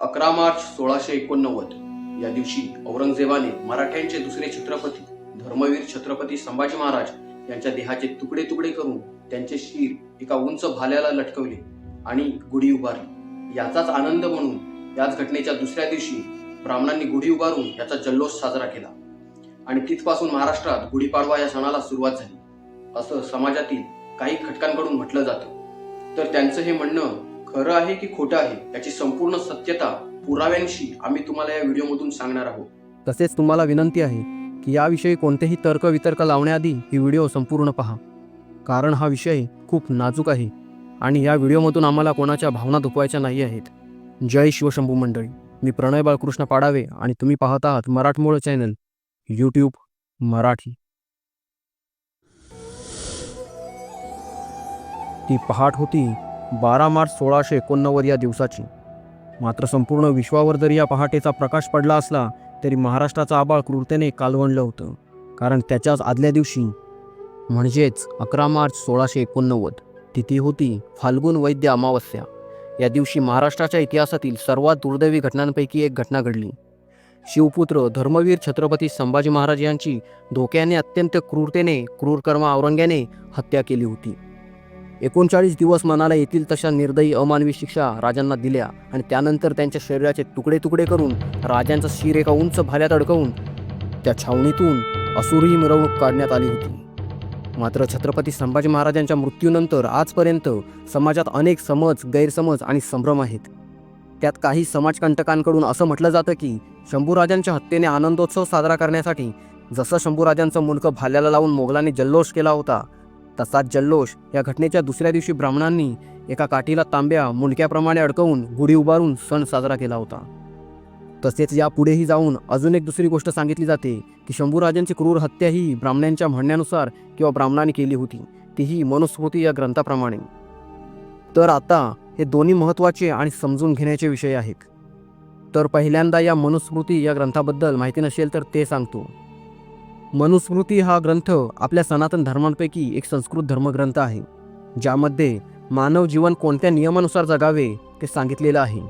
अकरा मार्च सोळाशे एकोणनव्वद. या दिवशी औरंगजेबाने मराठ्यांचे दुसरे छत्रपती धर्मवीर छत्रपती संभाजी महाराज यांच्या देहाचे तुकडे तुकडे करून त्यांचे शिर एका उंच भाल्याला लटकवले आणि गुढी उभारली. याचाच आनंद म्हणून याच घटनेच्या दुसऱ्या दिवशी ब्राह्मणांनी गुढी उभारून याचा जल्लोष साजरा केला. आणि तिथपासून महाराष्ट्रात गुढीपाडवा या सणाला सुरुवात झाली. असं समाजातील काही घटकांकडून म्हटलं जातं. तर त्यांचं हे म्हणणं खरं आहे की खोटं आहे याची संपूर्ण सत्यता पुराव्यांशी आम्ही तुम्हाला या व्हिडिओमधून सांगणार आहोत. तसेच तुम्हाला विनंती आहे की याविषयी कोणतेही तर्कवितर्क लावण्याआधी ही व्हिडिओ संपूर्ण पहा. कारण हा विषय खूप नाजूक आहे आणि या व्हिडिओमधून आम्हाला कोणाच्या भावना दुखवायच्या नाही आहेत. जय शिवशंभू मंडळी. मी प्रणय बाळकृष्ण पाडावे आणि तुम्ही पाहत आहात मराठमोळ चॅनल यूट्यूब मराठी. ती पहाट होती बारा मार्च सोळाशे एकोणनव्वद या दिवसाची. मात्र संपूर्ण विश्वावर जरी या पहाटेचा प्रकाश पडला असला तरी महाराष्ट्राचा आबाळ क्रूरतेने कालवणलं होतं. कारण त्याच्याच आदल्या दिवशी म्हणजेच अकरा मार्च सोळाशे एकोणनव्वद तिथी होती फाल्गुन वैद्य अमावस्या. या दिवशी महाराष्ट्राच्या इतिहासातील सर्वात दुर्दैवी घटनांपैकी एक घटना घडली. शिवपुत्र धर्मवीर छत्रपती संभाजी महाराज यांची धोक्याने अत्यंत क्रूरतेने क्रूरकर्मा औरंग्याने हत्या केली होती. एकोणचाळीस दिवस मनाला येतील तशा निर्दयी अमानवी शिक्षा राजांना दिल्या आणि त्यानंतर त्यांच्या शरीराचे तुकडे तुकडे करून राजांचा शिर एका उंच भाल्यात अडकवून त्या छावणीतून असुरी मिरवणूक काढण्यात आली होती. मात्र छत्रपती संभाजी महाराजांच्या मृत्यूनंतर आजपर्यंत समाजात अनेक समज गैरसमज आणि संभ्रम आहेत. त्यात काही समाजकंटकांकडून असं म्हटलं जातं की शंभूराजांच्या हत्येने आनंदोत्सव साजरा करण्यासाठी जसं शंभूराजांचं मुलकं भाल्याला लावून मोगलांनी जल्लोष केला होता तसाच जल्लोष या घटनेच्या दुसऱ्या दिवशी ब्राह्मणांनी एका काठीला तांब्या मुंडक्याप्रमाणे अडकवून गुढी उभारून सण साजरा केला होता. तसेच यापुढेही जाऊन अजून एक दुसरी गोष्ट सांगितली जाते की शंभूराजांची क्रूर हत्या ही ब्राह्मणांच्या म्हणण्यानुसार किंवा ब्राह्मणांनी केली होती तीही मनुस्मृती या ग्रंथाप्रमाणे. तर आता हे दोन्ही महत्त्वाचे आणि समजून घेण्याचे विषय आहेत. तर पहिल्यांदा या मनुस्मृती या ग्रंथाबद्दल माहिती नसेल तर ते सांगतो. मनुस्मृती हा ग्रंथ आपल्या सनातन धर्मांपैकी एक संस्कृत धर्मग्रंथ आहे ज्यामध्ये मानव जीवन कोणत्या नियमानुसार जगावे ते सांगितलेलं आहे.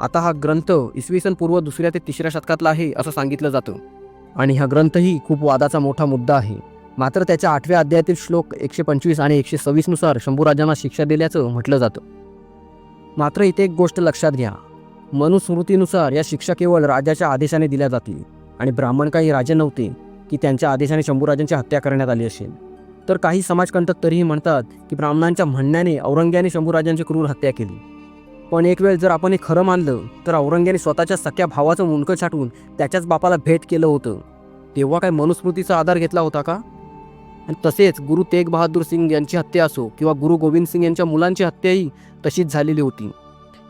आता हा ग्रंथ इसवी सन पूर्व दुसऱ्या ते तिसऱ्या शतकातला आहे असं सांगितलं जातं. आणि हा ग्रंथही खूप वादाचा मोठा मुद्दा आहे. मात्र त्याच्या आठव्या अध्यायातील श्लोक एकशे पंचवीस आणि एकशे सव्वीसनुसार शंभूराजांना शिक्षा दिल्याचं म्हटलं जातं. मात्र इथे एक गोष्ट लक्षात घ्या. मनुस्मृतीनुसार या शिक्षा केवळ राजाच्या आदेशाने दिल्या जातील आणि ब्राह्मण काही राजे नव्हते की त्यांच्या आदेशाने शंभूराजांची हत्या करण्यात आली असेल. तर काही समाजकंटक तरीही म्हणतात की ब्राह्मणांच्या म्हणण्याने औरंग्याने शंभूराजांची क्रूर हत्या केली. पण एक वेळ जर आपण हे खरं मानलं तर औरंग्याने स्वतःच्या सख्या भावाचं मुंडकं छाटून त्याच्याच बापाला भेट केलं होतं. तेव्हा काय मनुस्मृतीचा आधार घेतला होता का? आणि तसेच गुरु तेग बहादूर सिंग यांची हत्या असो किंवा गुरु गोविंद सिंग यांच्या मुलांची हत्याही तशीच झालेली होती.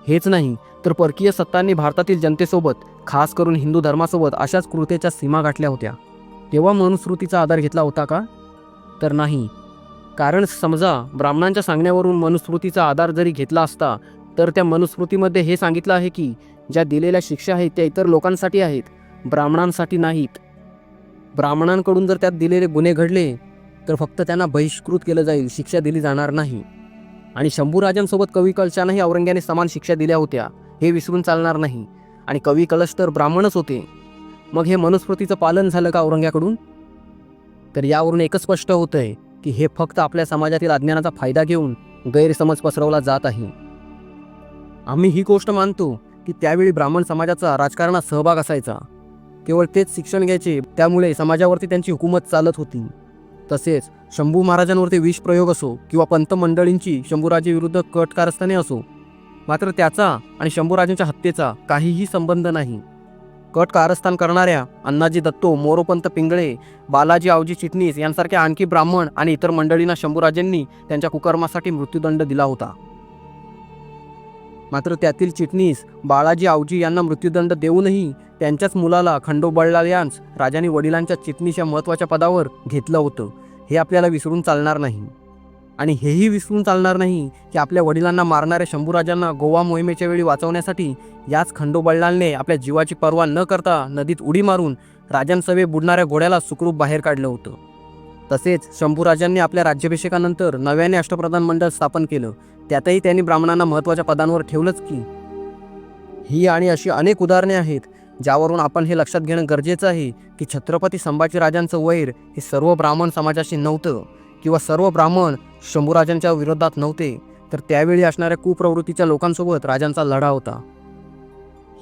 हेच नाही तर परकीय सत्तांनी भारतातील जनतेसोबत खास करून हिंदू धर्मासोबत अशाच कृतेच्या सीमा गाठल्या होत्या. तेव्हा मनुस्मृतीचा आधार घेतला होता का? तर नाही. कारण समजा ब्राह्मणांच्या सांगण्यावरून मनुस्मृतीचा आधार जरी घेतला असता तर त्या मनुस्मृतीमध्ये हे सांगितलं आहे की ज्या दिलेल्या शिक्षा आहेत त्या इतर लोकांसाठी आहेत ब्राह्मणांसाठी नाहीत. ब्राह्मणांकडून जर त्यात दिलेले गुन्हे घडले तर फक्त त्यांना बहिष्कृत केलं जाईल शिक्षा दिली जाणार नाही. आणि शंभूराजांसोबत कवी कलशांनाही औरंग्याने समान शिक्षा दिल्या होत्या हे विसरून चालणार नाही. आणि कवी कलश तर ब्राह्मणच होते. मग हे मनुस्मृतीचं पालन झालं का औरंग्याकडून? तर यावरून एकच स्पष्ट होतंय की हे फक्त आपल्या समाजातील अज्ञानाचा फायदा घेऊन गैरसमज पसरवला जात आहे. आम्ही ही गोष्ट मानतो की त्यावेळी ब्राह्मण समाजाचा राजकारणात सहभाग असायचा. केवळ तेच शिक्षण घ्यायचे त्यामुळे समाजावरती त्यांची हुकूमत चालत होती. तसेच शंभू महाराजांवरती विष प्रयोग असो किंवा पंत मंडळींची शंभूराजेविरुद्ध कट कारस्थाने असो मात्र त्याचा आणि शंभूराजांच्या हत्येचा काहीही संबंध नाही. कट कारस्थान करणाऱ्या अण्णाजी दत्तो मोरोपंत पिंगळे बालाजी आवजी चिटणीस यांसारख्या आणखी ब्राह्मण आणि इतर मंडळींना शंभूराजांनी त्यांच्या कुकर्मासाठी मृत्यूदंड दिला होता. मात्र त्यातील चिटणीस बाळाजी आवजी यांना मृत्यूदंड देऊनही त्यांच्याच मुलाला खंडोबळलाल यांस राजाने वडिलांच्या चिटणीस या महत्त्वाच्या पदावर घेतलं होतं. हे आपल्याला विसरून चालणार नाही. आणि हेही विसरून चालणार नाही की आपल्या वडिलांना मारणाऱ्या शंभूराजांना गोवा मोहिमेच्या वेळी वाचवण्यासाठी याच खंडोबळलालने आपल्या जीवाची पर्वा न करता नदीत उडी मारून राजांसवे बुडणाऱ्या घोड्याला सुखरूप बाहेर काढलं होतं. तसेच शंभूराजांनी आपल्या राज्याभिषेकानंतर नव्याने अष्टप्रधान मंडळ स्थापन केलं. त्यातही त्यांनी ब्राह्मणांना महत्त्वाच्या पदांवर ठेवलंच की. ही आणि अशी अनेक उदाहरणे आहेत ज्यावरून आपण हे लक्षात घेणं गरजेचं आहे की छत्रपती संभाजीराजांचं वैर हे सर्व ब्राह्मण समाजाशी नव्हतं. किंवा सर्व ब्राह्मण शंभूराजांच्या विरोधात नव्हते तर त्यावेळी असणाऱ्या कुप्रवृत्तीच्या लोकांसोबत राजांचा लढा होता.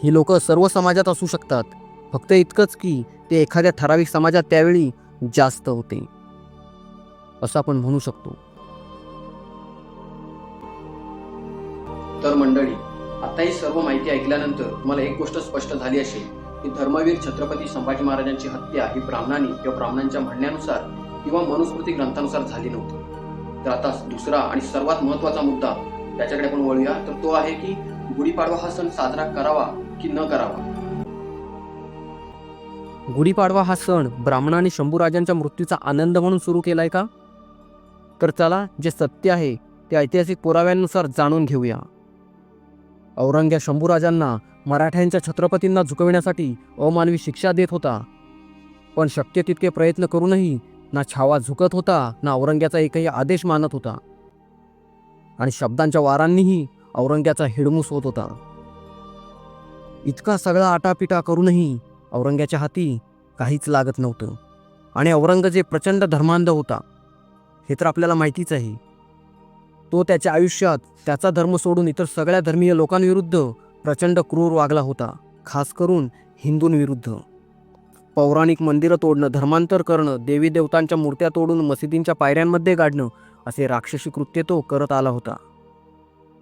ही लोक सर्व समाजात असू शकतात फक्त इतकंच की ते एखाद्या ठराविक समाजात त्यावेळी जास्त होते. असं आपण म्हणू शकतो. तर मंडळी आता ही सर्व माहिती ऐकल्यानंतर तुम्हाला एक गोष्ट स्पष्ट झाली असेल की धर्मवीर छत्रपती संभाजी महाराजांची हत्या ही ब्राह्मणांनी किंवा ब्राह्मणांच्या म्हणण्यानुसार किंवा मनुस्मृती ग्रंथानुसार झाली नव्हती. तर आता दुसरा आणि सर्वात महत्त्वाचा मुद्दा त्याच्याकडे आपण वळूया. तर तो आहे की गुढीपाडवा हा सण साजरा करावा की न करावा? गुढीपाडवा हा सण ब्राह्मणांनी शंभूराजांच्या मृत्यूचा आनंद म्हणून सुरू केलाय का? तर चला जे सत्य आहे ते ऐतिहासिक पुराव्यांनुसार जाणून घेऊया. औरंग्या शंभूराजांना मराठ्यांच्या छत्रपतींना झुकविण्यासाठी अमानवी शिक्षा देत होता. पण शक्य तितके प्रयत्न करूनही ना छावा झुकत होता ना औरंग्याचा एकही आदेश मानत होता. आणि शब्दांच्या वारांनीही औरंग्याचा हिडमूस होत होता. इतका सगळा आटापिटा करूनही औरंग्याच्या हाती काहीच लागत नव्हतं. आणि औरंगजेब प्रचंड धर्मांध होता हे तर आपल्याला माहितीच आहे. तो त्याच्या आयुष्यात त्याचा धर्म सोडून इतर सगळ्या धर्मीय लोकांविरुद्ध प्रचंड क्रूर वागला होता खास करून हिंदूंविरुद्ध. पौराणिक मंदिरं तोडणं धर्मांतर करणं देवी देवतांच्या मूर्त्या तोडून मशिदींच्या पायऱ्यांमध्ये गाडणं असे राक्षसी कृत्य तो करत आला होता.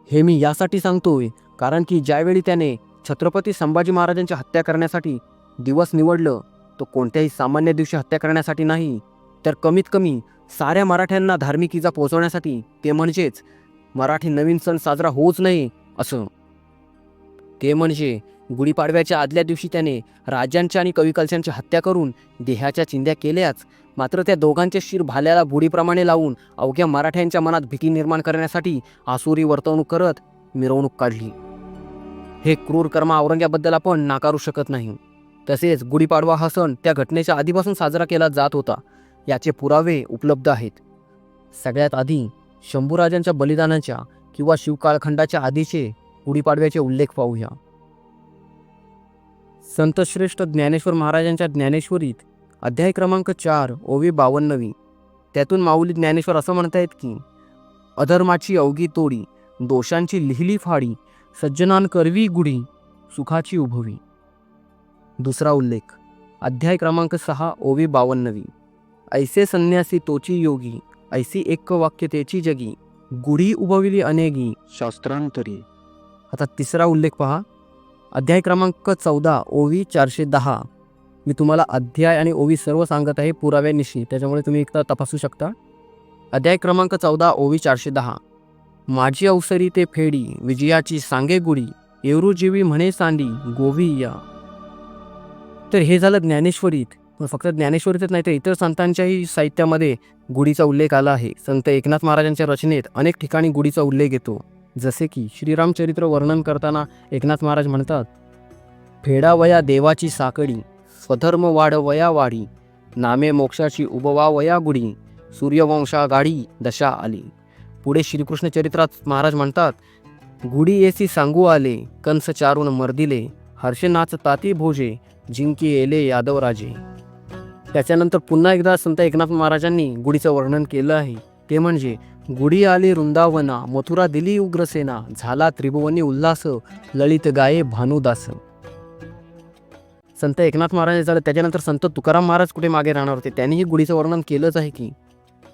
हे मी यासाठी सांगतोय कारण की ज्यावेळी त्याने छत्रपती संभाजी महाराजांची हत्या करण्यासाठी दिवस निवडलं तो कोणत्याही सामान्य दिवशी हत्या करण्यासाठी नाही तर कमीत कमी साऱ्या मराठ्यांना धार्मिक इजा पोहोचवण्यासाठी ते म्हणजेच मराठी नवीन सण साजरा होऊच नये असं ते म्हणजे गुढीपाडव्याच्या आदल्या दिवशी त्याने राजांच्या आणि कविकलशांची हत्या करून देहाच्या चिंध्या केल्याच. मात्र त्या दोघांचे शिर भाल्याला बुडीप्रमाणे लावून अवघ्या मराठ्यांच्या मनात भीती निर्माण करण्यासाठी आसुरी वर्तवणूक करत मिरवणूक काढली. हे क्रूर कर्म औरंग्याबद्दल आपण नाकारू शकत नाही. तसेच गुढीपाडवा हा सण त्या घटनेच्या आधीपासून साजरा केला जात होता. याचे पुरावे उपलब्ध आहेत. सगळ्यात आधी शंभूराजांच्या बलिदानाच्या किंवा शिवकाळखंडाच्या आधीचे गुढीपाडव्याचे उल्लेख पाहूया. संतश्रेष्ठ ज्ञानेश्वर महाराजांच्या ज्ञानेश्वरीत अध्याय क्रमांक चार ओवी बावन्नवी. त्यातून माऊली ज्ञानेश्वर असं म्हणतायत की अधर्माची अवघी तोडी दोषांची लिहिली फाडी सज्जनान करवी गुढी सुखाची उभवी. दुसरा उल्लेख अध्याय क्रमांक सहा ओवी बावन्नवी. ऐसे संन्यासी तोची योगी ऐसी एक वाक्यतेची जगी गुढी उभविली अनेगी शास्त्रांतरी. आता तिसरा उल्लेख पहा. अध्याय क्रमांक चौदा ओवी चारशे दहा. मी तुम्हाला अध्याय आणि ओवी सर्व सांगत आहे पुराव्यानिशी त्याच्यामुळे तुम्ही एकदा तपासू शकता. अध्याय क्रमांक चौदा ओवी चारशे दहा. माझी अवसरी ते फेडी विजयाची सांगे गुढी एवरूजीवी म्हणे सांडी गोवी या. तर हे झालं ज्ञानेश्वरीत. पण फक्त ज्ञानेश्वरीतच नाही तर इतर संतांच्याही साहित्यामध्ये गुढीचा उल्लेख आला आहे. संत एकनाथ महाराजांच्या रचनेत अनेक ठिकाणी गुढीचा उल्लेख येतो. जसे की श्रीरामचरित्र वर्णन करताना एकनाथ महाराज म्हणतात फेडावया देवाची साकडी स्वधर्म वाढ वया वाढी नामे मोक्षाची उभवा वया गुढी सूर्यवंशा गाडी दशा आली. पुढे श्रीकृष्ण चरित्रात महाराज म्हणतात गुढी येसी सांगू आले कंस चारून मर्दिले हर्षनाच ताती भोजे जिंकी येले यादवराजे त्याच्यानंतर पुन्हा एकदा संत एकनाथ महाराजांनी गुढीचं वर्णन केलं आहे. ते म्हणजे गुढी आली वृंदावना मथुरा दिली उग्रसेना झाला त्रिभुवनी उल्हास ललित गाये भानुदास. संत एकनाथ महाराज झालं त्याच्यानंतर संत तुकाराम महाराज कुठे मागे राहणार होते? त्यांनीही गुढीचं वर्णन केलंच आहे की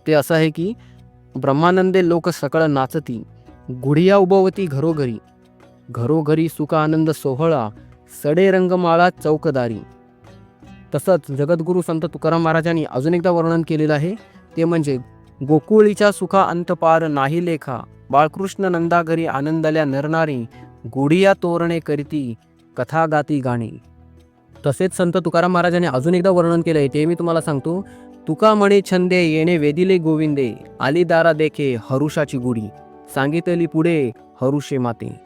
ते असं आहे की ब्रह्मानंदे लोक सकळ नाचती गुढिया उभवती घरोघरी घरोघरी सुख आनंद सोहळा सडे रंगमाळा चौकदारी. तसंच जगद्गुरू संत तुकाराम महाराजांनी अजून एकदा वर्णन केलेलं आहे ते म्हणजे गोकुळीच्या सुखा अंतपार नाही लेखा. बाळकृष्ण नंदाघरी आनंदल्या नरणारी गुढिया तोरणे करीती कथा गाती गाणी. तसेच संत तुकाराम महाराजांनी अजून एकदा वर्णन केलं आहे ते मी तुम्हाला सांगतो. तुका म्हणे छंदे येणे वेदिले गोविंदे आली दारा देखे हरुषाची गुढी. सांगितली पुढे हरुषे माते.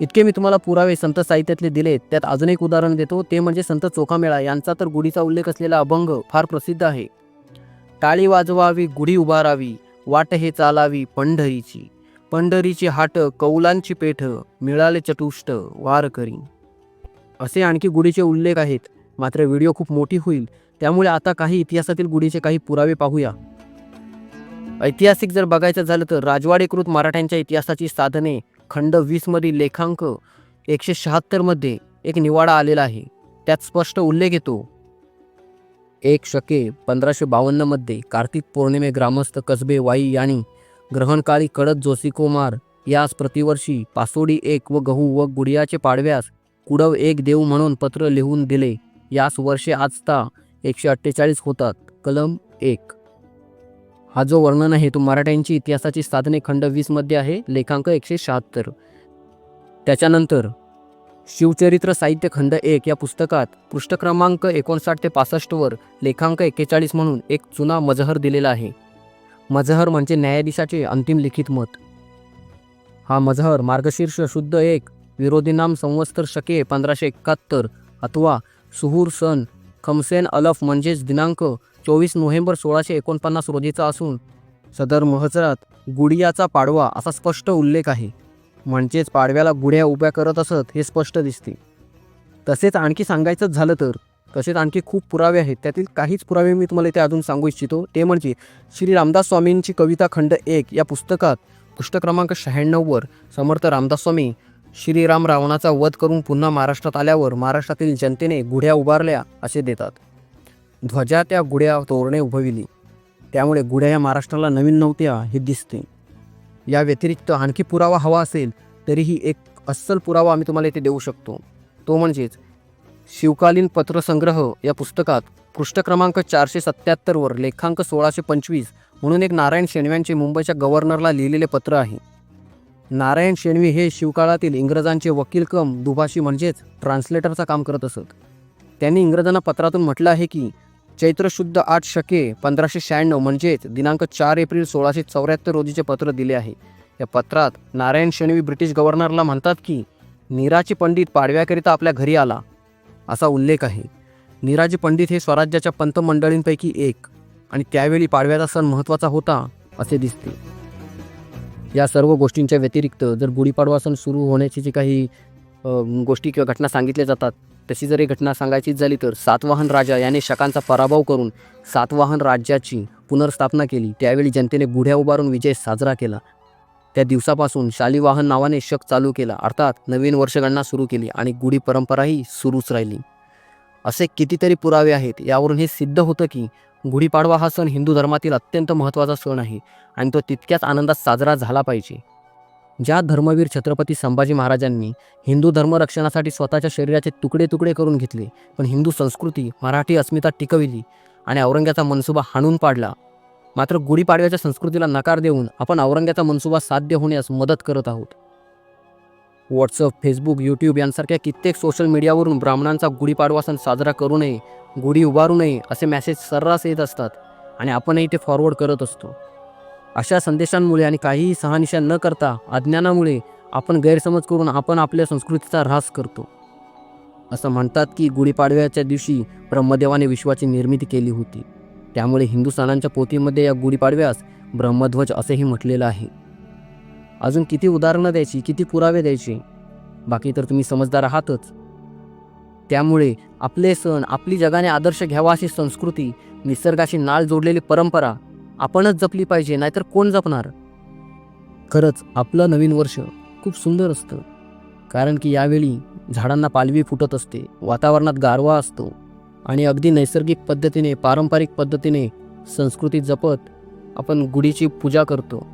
इतके मी तुम्हाला पुरावे संत साहित्यातले दिले त्यात अजून एक उदाहरण देतो ते म्हणजे संत चोखामेळा. यांचा तर गुढीचा उल्लेख असलेला अभंग फार प्रसिद्ध आहे. टाळी वाजवावी गुढी उभारावी वाट हे चालावी पंढरीची. पंढरीची हाट कौलांची पेठ मिळाले चतुष्ट वार करी. असे आणखी गुढीचे उल्लेख आहेत. मात्र व्हिडिओ खूप मोठी होईल. त्यामुळे आता काही इतिहासातील गुढीचे काही पुरावे पाहूया. ऐतिहासिक जर बघायचं झालं तर राजवाडेकृत मराठ्यांच्या इतिहासाची साधने खंड वीसमधील लेखांक एकशे शहात्तरमध्ये एक निवाडा आलेला आहे. त्यात स्पष्ट उल्लेख येतो. एक शके पंधराशे बावन्नमध्ये कार्तिक पौर्णिमे ग्रामस्थ कसबे वाई यांनी ग्रहणकाळी कडत जोशीकुमार यास प्रतिवर्षी पासोडी एक व गहू व गुडियाचे पाडव्यास कुडव एक देव म्हणून पत्र लिहून दिले. यास वर्षे आजता एकशे अठ्ठेचाळीस होतात. कलम एक. हा जो वर्णन आहे तो मराठ्यांची इतिहासाची साधने खंड वीसमध्ये आहे लेखांक एकशे शहात्तर. त्याच्यानंतर शिवचरित्र साहित्य खंड एक या पुस्तकात पृष्ठ क्रमांक एकोणसाठ ते पासष्टवर लेखांक एक्केचाळीस म्हणून एक चुना मजहर दिलेला आहे. मजहर म्हणजे न्यायाधीशाचे अंतिम लिखित मत. हा मजहर मार्गशीर्ष शुद्ध एक विरोधीनाम संवत्सर शके पंधराशे एकाहत्तर अथवा सुहूर सन खमसेन अलफ म्हणजेच दिनांक चोवीस नोव्हेंबर सोळाशे एकोणपन्नास रोजीचा असून सदर महजरात गुडियाचा पाडवा असा स्पष्ट उल्लेख आहे. म्हणजेच पाडव्याला गुढ्या उभ्या करत असत हे स्पष्ट दिसते. तसेच आणखी सांगायचंच झालं तर तसेच आणखी खूप पुरावे आहेत त्यातील काहीच पुरावे मी तुम्हाला इथे अजून सांगू इच्छितो. ते म्हणजे श्री रामदास स्वामींची कविता खंड एक या पुस्तकात पुस्तक क्रमांक शहाण्णववर समर्थ रामदास स्वामी श्रीराम रावणाचा वध करून पुन्हा महाराष्ट्रात आल्यावर महाराष्ट्रातील जनतेने गुढ्या उभारल्या असे देतात. ध्वजा त्या गुढ्या तोरणे उभविली. त्यामुळे गुढ्या या महाराष्ट्राला नवीन नव्हत्या हे दिसते. या व्यतिरिक्त आणखी पुरावा हवा असेल तरीही एक अस्सल पुरावा आम्ही तुम्हाला इथे देऊ शकतो. तो म्हणजेच शिवकालीन पत्रसंग्रह या पुस्तकात पृष्ठ क्रमांक चारशे सत्त्याहत्तरवर लेखांक सोळाशे पंचवीस म्हणून एक नारायण शेणव्यांचे मुंबईच्या गव्हर्नरला लिहिलेले पत्र आहे. नारायण शेणवी हे शिवकाळातील इंग्रजांचे वकील कम दुभाषी म्हणजेच ट्रान्सलेटरचं काम करत असत. त्यांनी इंग्रजांना पत्रातून म्हटलं आहे की चैत्र शुद्ध आठ शके पंधराशे शहाण्णव म्हणजेच दिनांक चार एप्रिल सोळाशे चौऱ्याहत्तर रोजीचे पत्र दिले आहे. या पत्रात नारायण शेणवी ब्रिटिश गव्हर्नरला म्हणतात की नीराजी पंडित पाडव्याकरिता आपल्या घरी आला. असा उल्लेख आहे. निराजी पंडित हे स्वराज्याच्या पंतमंडळींपैकी एक आणि त्यावेळी पाडव्याचा सण महत्त्वाचा होता असे दिसते. या सर्व गोष्टींच्या व्यतिरिक्त जर गुढीपाडवा सण सुरू होण्याची जी काही गोष्टी किंवा घटना सांगितल्या जातात. तशी जर ही घटना सांगायचीच झाली तर सातवाहन राजा याने शकांचा पराभव करून सातवाहन राज्याची पुनर्स्थापना केली. त्यावेळी जनतेने गुढ्या उभारून विजय साजरा केला. त्या दिवसापासून शालिवाहन नावाने शक चालू केला. अर्थात नवीन वर्षगणना सुरू केली आणि गुढी परंपराही सुरूच राहिली. असे कितीतरी पुरावे आहेत. यावरून हे सिद्ध होतं की गुढीपाडवा हा सण हिंदू धर्मातील अत्यंत महत्त्वाचा सण आहे आणि तो तितक्याच आनंदात साजरा झाला पाहिजे. ज्या धर्मवीर छत्रपती संभाजी महाराजांनी हिंदू धर्मरक्षणासाठी स्वतःच्या शरीराचे तुकडे तुकडे करून घेतले पण हिंदू संस्कृती मराठी अस्मिता टिकविली आणि औरंग्याचा मनसुबा हाणून पाडला. मात्र गुढीपाडव्याच्या संस्कृतीला नकार देऊन आपण औरंग्याचा मनसुबा साध्य होण्यास मदत करत आहोत. व्हॉट्सअप फेसबुक यूट्यूब यांसारख्या कित्येक सोशल मीडियावरून ब्राह्मणांचा गुढीपाडवा सण साजरा करू नये गुढी उभारू नये असे मेसेज सर्रास येत असतात आणि आपणही ते फॉरवर्ड करत असतो. अशा संदेशांमुळे आणि काहीही सहानिशा न करता अज्ञानामुळे आपण गैरसमज करून आपण आपल्या संस्कृतीचा ऱ्हास करतो. असं म्हणतात की गुढीपाडव्याच्या दिवशी ब्रह्मदेवाने विश्वाची निर्मिती केली होती. त्यामुळे हिंदू सणांच्या पोथीमध्ये या गुढीपाडव्यास ब्रह्मध्वज असेही म्हटलेलं आहे. अजून किती उदाहरणं द्यायची किती पुरावे द्यायचे? बाकी तर तुम्ही समजदार आहातच. त्यामुळे आपले सण आपली जगाने आदर्श घ्यावा अशी संस्कृती निसर्गाशी नाळ जोडलेली परंपरा आपणच जपली पाहिजे नाहीतर कोण जपणार? खरंच आपलं नवीन वर्ष खूप सुंदर असतं. कारण की यावेळी झाडांना पालवी फुटत असते वातावरणात गारवा असतो आणि अगदी नैसर्गिक पद्धतीने पारंपरिक पद्धतीने संस्कृती जपत आपण गुढीची पूजा करतो.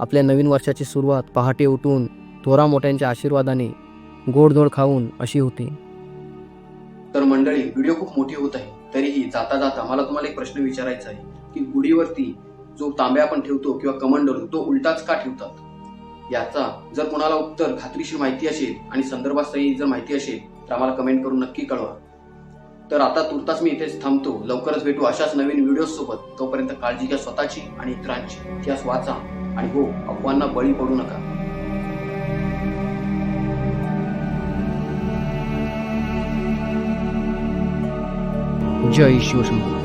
आपल्या नवीन वर्षाची सुरुवात पहाटे उठून थोरा मोठ्यांच्या आशीर्वादाने गोडधोड खाऊन अशी होते. तर मंडळी व्हिडिओ खूप मोठी होत आहे तरीही जाता जाता मला तुम्हाला एक प्रश्न विचारायचा आहे. की गुढीवरती जो तांब्या आपण ठेवतो किंवा कमंडलू तो उलटाच का ठेवतात? याचा जर कोणाला उत्तर खात्रीशीर माहिती असेल आणि संदर्भासही जर माहिती असेल तर आम्हाला कमेंट करून नक्की कळवा. तर आता तुर्तास मी इथेच थांबतो. लवकरच भेटू अशाच नवीन व्हिडिओ सोबत. तोपर्यंत काळजी घ्या स्वतःची आणि इतरांची. इतिहास वाचा आणि हो अफवांना बळी पडू नका. जय शिवशंकर.